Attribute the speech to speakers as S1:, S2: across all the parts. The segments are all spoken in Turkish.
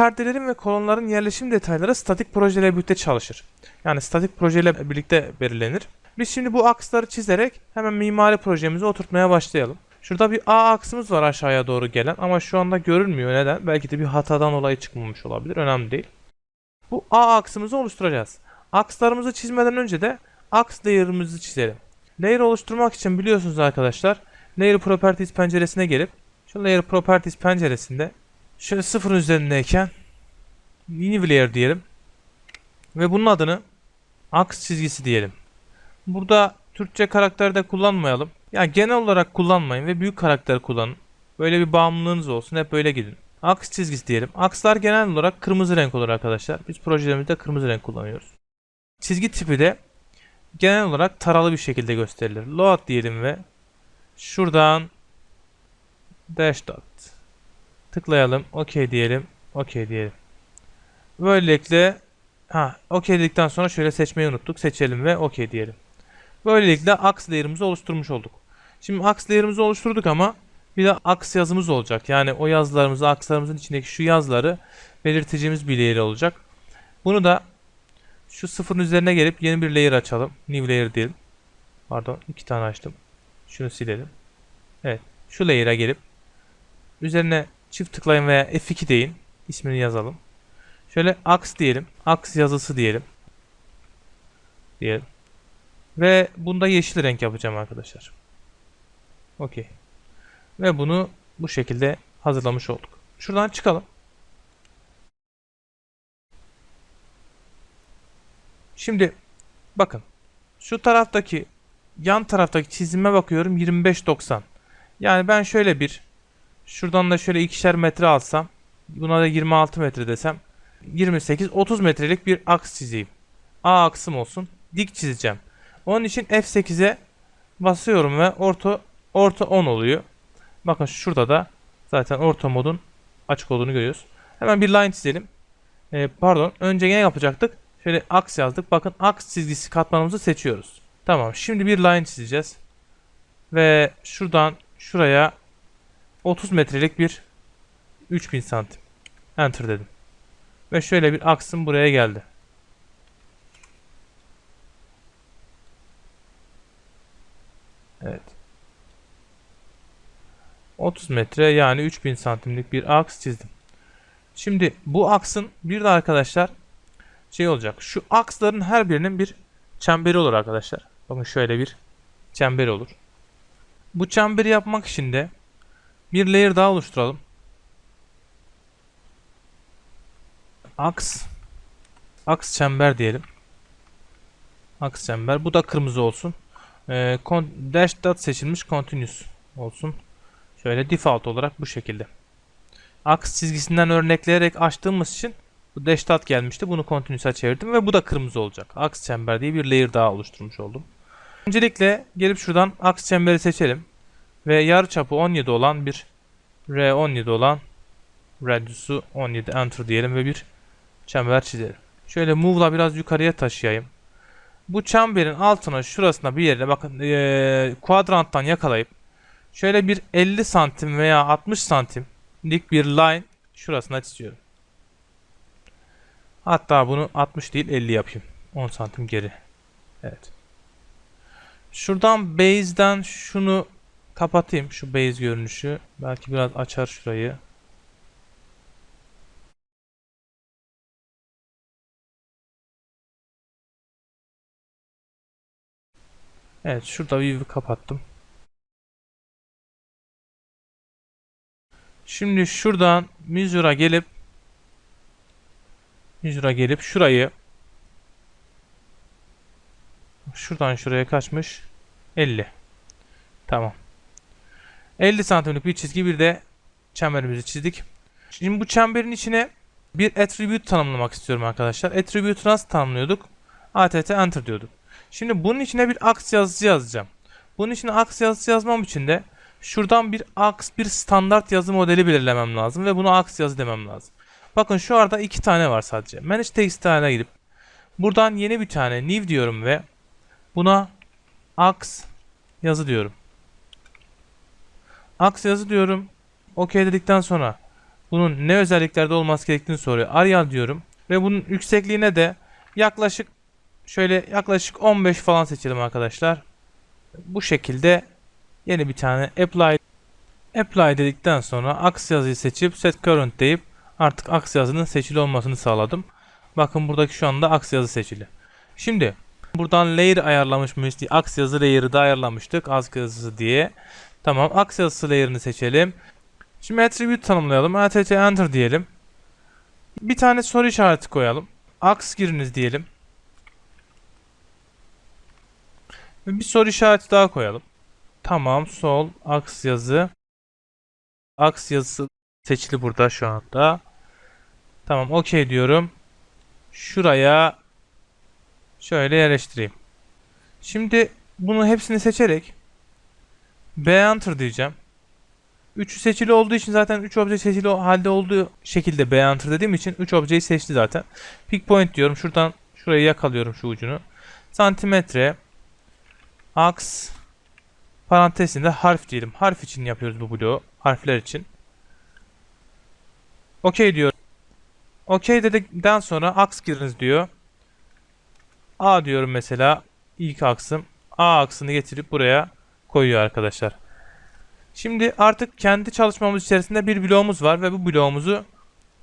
S1: perdelerin ve kolonların yerleşim detayları statik projeyle birlikte çalışır. Yani statik projeyle birlikte belirlenir. Biz şimdi bu aksları çizerek hemen mimari projemizi oturtmaya başlayalım. Şurada bir A aksımız var aşağıya doğru gelen ama şu anda görünmüyor. Neden? Belki de bir hatadan dolayı çıkmamış olabilir. Önemli değil. Bu A aksımızı oluşturacağız. Akslarımızı çizmeden önce de aks layer'ımızı çizelim. Layer oluşturmak için biliyorsunuz arkadaşlar Layer Properties penceresine gelip şu Layer Properties penceresinde şöyle sıfır üzerindeyken New Layer diyelim. Ve bunun adını aks çizgisi diyelim. Burada Türkçe karakterde kullanmayalım. Yani genel olarak kullanmayın ve büyük karakter kullanın. Böyle bir bağımlılığınız olsun. Hep böyle gidin. Aks çizgisi diyelim. Akslar genel olarak kırmızı renk olur arkadaşlar. Biz projelerimizde kırmızı renk kullanıyoruz. Çizgi tipi de genel olarak taralı bir şekilde gösterilir. Load diyelim ve şuradan dash dot tıklayalım. OK diyelim. OK diyelim. Böylelikle ha OK dedikten sonra şöyle seçmeyi unuttuk. Seçelim ve OK diyelim. Böylelikle aks layer'ımızı oluşturmuş olduk. Şimdi aks layer'ımızı oluşturduk ama bir de aks yazımız olacak. Yani o yazılarımızı, akslarımızın içindeki şu yazıları belirteceğimiz bir layer olacak. Bunu da şu sıfırın üzerine gelip yeni bir layer açalım. New layer diyelim. Pardon iki tane açtım. Şunu silelim. Evet. Şu layer'a gelip üzerine çift tıklayın veya F2 deyin. İsmini yazalım. Şöyle aks diyelim. Aks yazısı diyelim. Diyelim. Ve bunda yeşil renk yapacağım arkadaşlar. Okey. Ve bunu bu şekilde hazırlamış olduk. Şuradan çıkalım. Şimdi bakın. Şu taraftaki yan taraftaki çizime bakıyorum 25-90. Yani ben şöyle bir şuradan da şöyle ikişer metre alsam buna da 26 metre desem 28-30 metrelik bir aks çizeyim. A aksım olsun. Dik çizeceğim. Onun için F8'e basıyorum ve orta orta 10 oluyor. Bakın şurada da zaten orta modun açık olduğunu görüyoruz. Hemen bir line çizelim. Ee, pardon. Önce ne yapacaktık? Şöyle aks yazdık. Bakın aks çizgisi katmanımızı seçiyoruz. Tamam. Şimdi bir line çizeceğiz. Ve şuradan şuraya 30 metrelik bir 3000 santim. Enter dedim. Ve şöyle bir aksım buraya geldi. Evet. 30 metre yani 3000 santimlik bir aks çizdim. Şimdi bu aksın bir de arkadaşlar şey olacak. Şu aksların her birinin bir çemberi olur arkadaşlar. Bakın şöyle bir çemberi olur. Bu çemberi yapmak için de bir layer daha oluşturalım. Aks aks çember diyelim. Aks çember. Bu da kırmızı olsun. Ee, dash dot seçilmiş continuous olsun. Şöyle default olarak bu şekilde. Aks çizgisinden örnekleyerek açtığımız için bu dash dot gelmişti. Bunu continuous'a çevirdim ve bu da kırmızı olacak. Aks çember diye bir layer daha oluşturmuş oldum. Öncelikle gelip şuradan aks çemberi seçelim. Ve yarıçapı 17 olan bir R17 olan radius'u 17 enter diyelim ve bir çember çizelim. Şöyle move'la biraz yukarıya taşıyayım. Bu çemberin altına şurasına bir yerine bakın ee, kuadranttan yakalayıp şöyle bir 50 santim veya 60 santimlik bir line şurasına çiziyorum. Hatta bunu 60 değil 50 yapayım. 10 santim geri. Evet. Şuradan base'den şunu kapatayım. Şu base görünüşü. Belki biraz açar şurayı. Evet şurada view'u kapattım. Şimdi şuradan Misure'a gelip Misure'a gelip şurayı şuradan şuraya kaçmış 50 tamam 50 santimlik bir çizgi bir de çemberimizi çizdik şimdi bu çemberin içine bir attribute tanımlamak istiyorum arkadaşlar attribute'u nasıl tanımlıyorduk att enter diyorduk Şimdi bunun içine bir aks yazısı yazacağım. Bunun içine aks yazısı yazmam için de şuradan bir aks bir standart yazı modeli belirlemem lazım ve buna aks yazı demem lazım. Bakın şu arada iki tane var sadece. Manage textile'a gidip buradan yeni bir tane new diyorum ve buna aks yazı diyorum. Aks yazı diyorum. OK dedikten sonra bunun ne özelliklerde olması gerektiğini soruyor. Arial diyorum ve bunun yüksekliğine de yaklaşık şöyle yaklaşık 15 falan seçelim arkadaşlar. Bu şekilde yeni bir tane apply apply dedikten sonra aks yazıyı seçip set current deyip artık aks yazının seçili olmasını sağladım. Bakın buradaki şu anda aks yazı seçili. Şimdi buradan layer ayarlamış mıyız? Aks yazı layer'ı da ayarlamıştık. Aks yazısı diye. Tamam aks yazısı layer'ını seçelim. Şimdi attribute tanımlayalım. att enter diyelim. Bir tane soru işareti koyalım. Aks giriniz diyelim. Ve bir soru işareti daha koyalım. Tamam sol aks yazı. Aks yazısı seçili burada şu anda. Tamam okey diyorum. Şuraya şöyle yerleştireyim. Şimdi bunu hepsini seçerek B enter diyeceğim. 3'ü seçili olduğu için zaten 3 obje seçili halde olduğu şekilde B enter dediğim için 3 objeyi seçti zaten. Pick point diyorum. Şuradan şurayı yakalıyorum şu ucunu. Santimetre aks parantezinde harf diyelim. Harf için yapıyoruz bu bloğu. Harfler için. Okey diyor. Okey dedikten sonra aks giriniz diyor. A diyorum mesela. ilk aksım. A aksını getirip buraya koyuyor arkadaşlar. Şimdi artık kendi çalışmamız içerisinde bir bloğumuz var ve bu bloğumuzu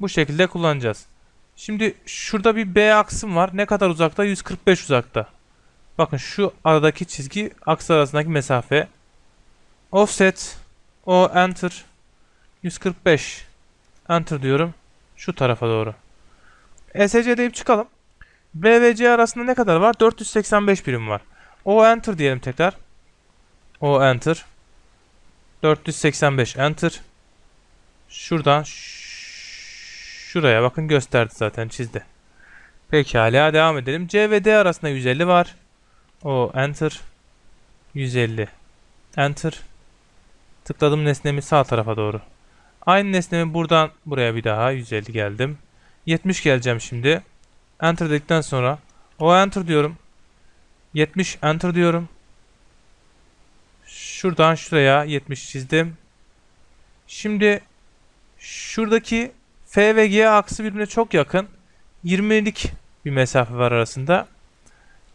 S1: bu şekilde kullanacağız. Şimdi şurada bir B aksım var. Ne kadar uzakta? 145 uzakta. Bakın şu aradaki çizgi aks arasındaki mesafe. Offset o enter 145 enter diyorum şu tarafa doğru. ESC deyip çıkalım. B ve C arasında ne kadar var? 485 birim var. O enter diyelim tekrar. O enter 485 enter. Şuradan şuraya bakın gösterdi zaten çizdi. Pekala devam edelim. C ve D arasında 150 var. O enter 150 enter. Tıkladım nesnemi sağ tarafa doğru. Aynı nesnemi buradan buraya bir daha 150 geldim. 70 geleceğim şimdi. Enter dedikten sonra o enter diyorum. 70 enter diyorum. Şuradan şuraya 70 çizdim. Şimdi şuradaki F ve G aksı birbirine çok yakın. 20'lik bir mesafe var arasında.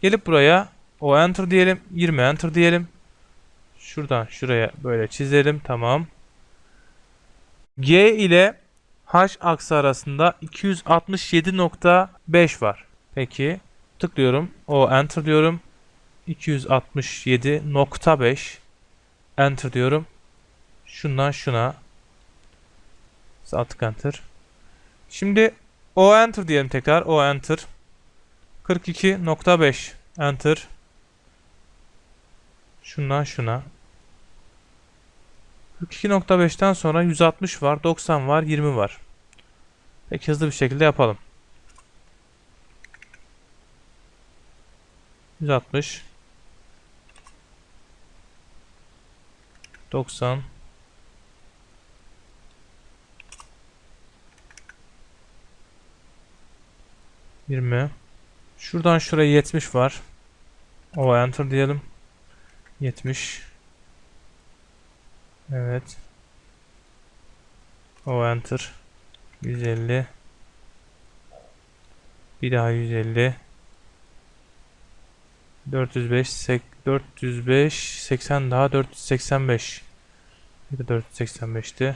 S1: Gelip buraya o enter diyelim. 20 enter diyelim. Şuradan şuraya böyle çizelim. Tamam. G ile H aksı arasında 267.5 var. Peki. Tıklıyorum. O enter diyorum. 267.5 enter diyorum. Şundan şuna. Sağ tık enter. Şimdi o enter diyelim tekrar. O enter. 42.5 enter. Şundan şuna. 42.5'ten sonra 160 var, 90 var, 20 var. Peki hızlı bir şekilde yapalım. 160 90 20 Şuradan şuraya 70 var. O enter diyelim. 70 Evet. O enter. 150. Bir daha 150. 405 sek 405 80 daha 485. Bir de 485'ti.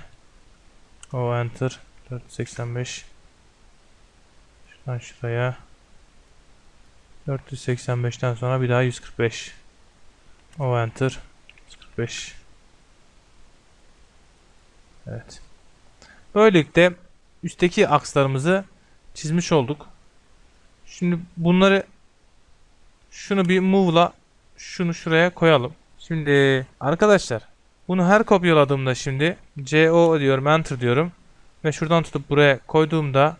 S1: O enter 485. Şuradan şuraya 485'ten sonra bir daha 145. O enter 145. Evet. Böylelikle üstteki akslarımızı çizmiş olduk. Şimdi bunları şunu bir move'la şunu şuraya koyalım. Şimdi arkadaşlar bunu her kopyaladığımda şimdi CO diyorum enter diyorum ve şuradan tutup buraya koyduğumda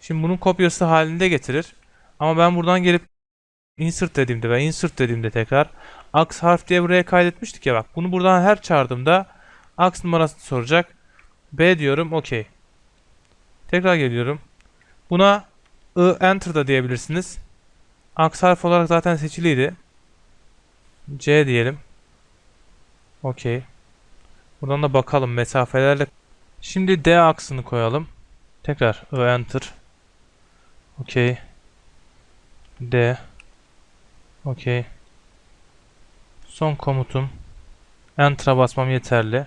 S1: şimdi bunun kopyası halinde getirir. Ama ben buradan gelip insert dediğimde ve insert dediğimde tekrar aks harf diye buraya kaydetmiştik ya bak bunu buradan her çağırdığımda aks numarasını soracak B diyorum. Okey. Tekrar geliyorum. Buna I enter da diyebilirsiniz. Aks harf olarak zaten seçiliydi. C diyelim. Okey. Buradan da bakalım mesafelerle Şimdi D aksını koyalım. Tekrar enter. Okey. D. Okey. Son komutum. Enter'a basmam yeterli.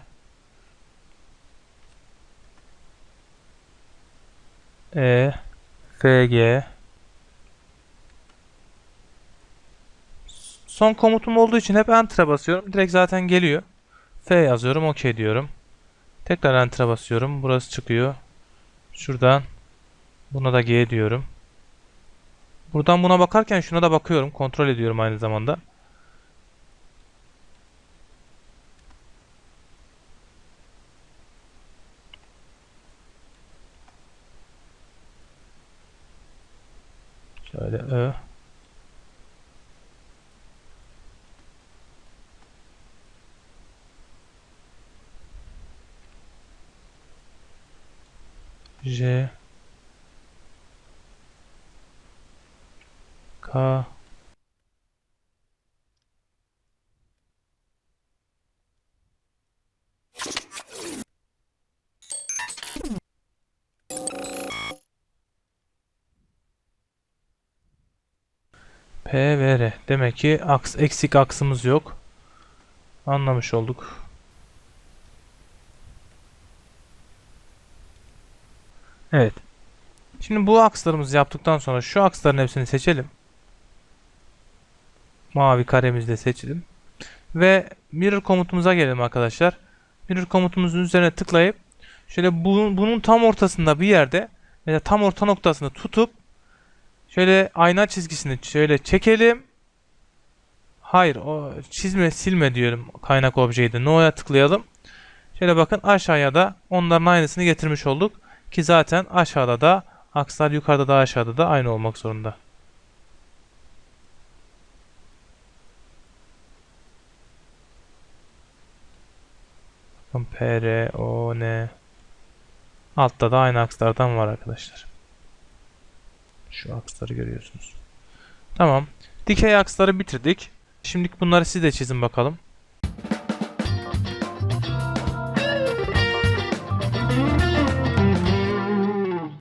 S1: E FG Son komutum olduğu için hep Enter'a basıyorum. Direkt zaten geliyor. F yazıyorum. OK diyorum. Tekrar Enter'a basıyorum. Burası çıkıyor. Şuradan buna da G diyorum. Buradan buna bakarken şuna da bakıyorum. Kontrol ediyorum aynı zamanda. Şöyle Ö. J K P ve R. Demek ki aks, eksik aksımız yok. Anlamış olduk. Evet. Şimdi bu akslarımızı yaptıktan sonra şu aksların hepsini seçelim. Mavi karemizde seçelim. Ve mirror komutumuza gelelim arkadaşlar. Mirror komutumuzun üzerine tıklayıp şöyle bunun, bunun tam ortasında bir yerde ya tam orta noktasını tutup şöyle ayna çizgisini şöyle çekelim. Hayır, o çizme silme diyorum kaynak objeydi. No'ya tıklayalım. Şöyle bakın aşağıya da onların aynısını getirmiş olduk. Ki zaten aşağıda da akslar yukarıda da aşağıda da aynı olmak zorunda. Bakın P, R, O, N. Altta da aynı akslardan var arkadaşlar. Şu aksları görüyorsunuz. Tamam. Dikey aksları bitirdik. Şimdi bunları siz de çizin bakalım.